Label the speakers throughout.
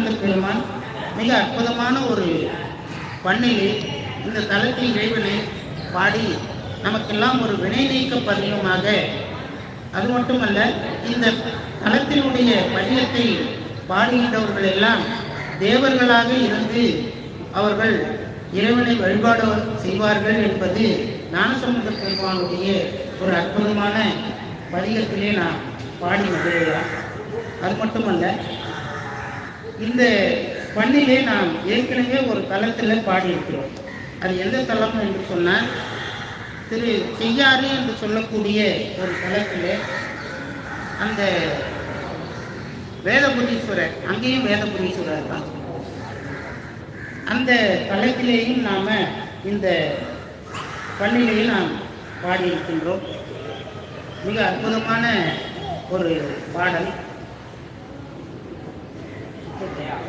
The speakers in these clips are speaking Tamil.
Speaker 1: ஆனந்த பெருமான் மிக அற்புதமான ஒரு பண்ணிலே இந்த தலத்தில் இறைவனை பாடி நமக்கெல்லாம் ஒரு வினை நீக்க பதியமாக அது மட்டுமல்ல இந்த தலத்தினுடைய பதியத்தை பாடுகின்றவர்கள் எல்லாம் தேவர்களாக இருந்து அவர்கள் இறைவனை வழிபாடு செய்வார்கள் என்பது ஞானசமுத பெருமானுடைய ஒரு அற்புதமான பதிகத்திலே நான் பாடி மகிழ்கிறேன் அது மட்டுமல்ல இந்த பண்ணிலே நாம் ஏற்கனவே ஒரு தளத்தில் பாடியிருக்கிறோம். அது எந்த தளம் என்று சொன்னால் திரு செய்யாறு என்று சொல்லக்கூடிய ஒரு தளத்தில் அந்த வேதபுரீஸ்வரர் அங்கேயும் வேதபுரீஸ்வரர் தான். அந்த தளத்திலேயும் நாம் இந்த பண்ணிலேயும் நாம் பாடியிருக்கின்றோம். மிக அற்புதமான ஒரு பாடல். Yeah.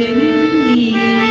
Speaker 1: Thank you.